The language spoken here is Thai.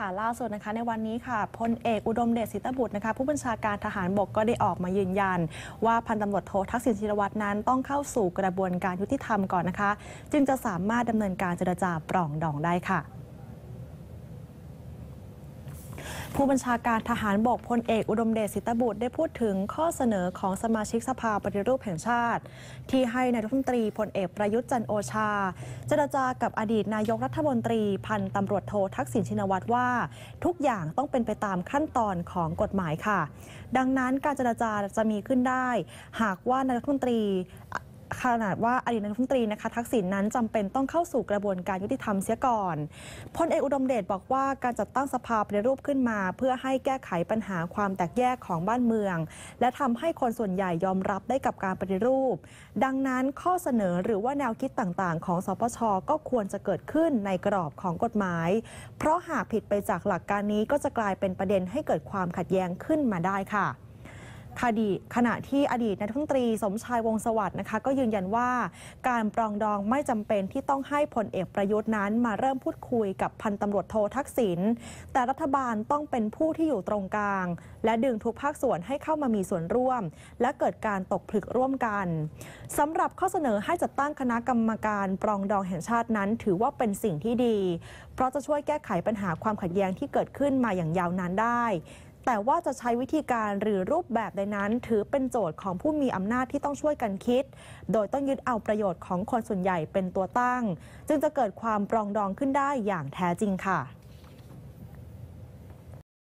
ค่ะล่าสุดนะคะในวันนี้ค่ะพลเอกอุดมเดชศิตบุตรนะคะผู้บัญชาการทหารบกก็ได้ออกมายืนยัน ว่าพันตำรวจโททักษิณชินวัตรนั้นต้องเข้าสู่กระบวนการยุติธรรมก่อนนะคะ จึงจะสามารถดำเนินการเจรจาปรองดองได้ค่ะ ผู้บัญชาการทหารบกพลเอกอุดมเดชศิตบุตรได้พูดถึงข้อเสนอของสมาชิกสภาปฏิรูปแห่งชาติ ที่ให้นายรัฐมนตรีพลเอกประยุทธ์จันโอชา เจรจากับอดีตนายกรัฐมนตรีพันตำรวจโททักษิณชินวัตรว่า ทุกอย่างต้องเป็นไปตามขั้นตอนของกฎหมายค่ะ ดังนั้นการเจรจาจะมีขึ้นได้ หากว่านายรัฐมนตรี ขนาดว่าอดีตนายกรัฐมนตรีนะคะทักษิณนั้นจำเป็นต้องเข้าสู่กระบวนการยุติธรรมเสียก่อนพลเอกอุดมเดชบอกว่าการจัดตั้งสภาปฏิรูปขึ้นมา เพื่อให้แก้ไขปัญหาความแตกแยกของบ้านเมือง และทำให้คนส่วนใหญ่ยอมรับได้กับการปฏิรูป ดังนั้นข้อเสนอหรือว่าแนวคิดต่างๆ ของสปชก็ควรจะเกิดขึ้นในกรอบของกฎหมาย เพราะหากผิดไปจากหลักการนี้ก็จะกลายเป็นประเด็นให้เกิดความขัดแย้งขึ้นมาได้ค่ะ คดีขณะที่อดีตนายกรัฐมนตรีสมชายวงสวัสดิ์นะคะ ก็ยืนยันว่าการปรองดองไม่จำเป็นที่ต้องให้พลเอกประยุทธ์นั้นมาเริ่มพูดคุยกับพันตำรวจโททักษิณแต่รัฐบาลต้องเป็นผู้ที่อยู่ตรงกลาง และดึงทุกภาคส่วนให้เข้ามามีส่วนร่วม และเกิดการตกผลึกร่วมกันสำหรับข้อเสนอให้จัดตั้งคณะกรรมการปรองดองแห่งชาตินั้น ถือว่าเป็นสิ่งที่ดี เพราะจะช่วยแก้ไขปัญหาความขัดแย้งที่เกิดขึ้นมาอย่างยาวนานได้ แต่ว่าจะใช้วิธีการหรือรูปแบบใดนั้น ถือเป็นโจทย์ของผู้มีอำนาจที่ต้องช่วยกันคิด โดยต้องยึดเอาประโยชน์ของคนส่วนใหญ่เป็นตัวตั้ง จึงจะเกิดความปรองดองขึ้นได้อย่างแท้จริงค่ะ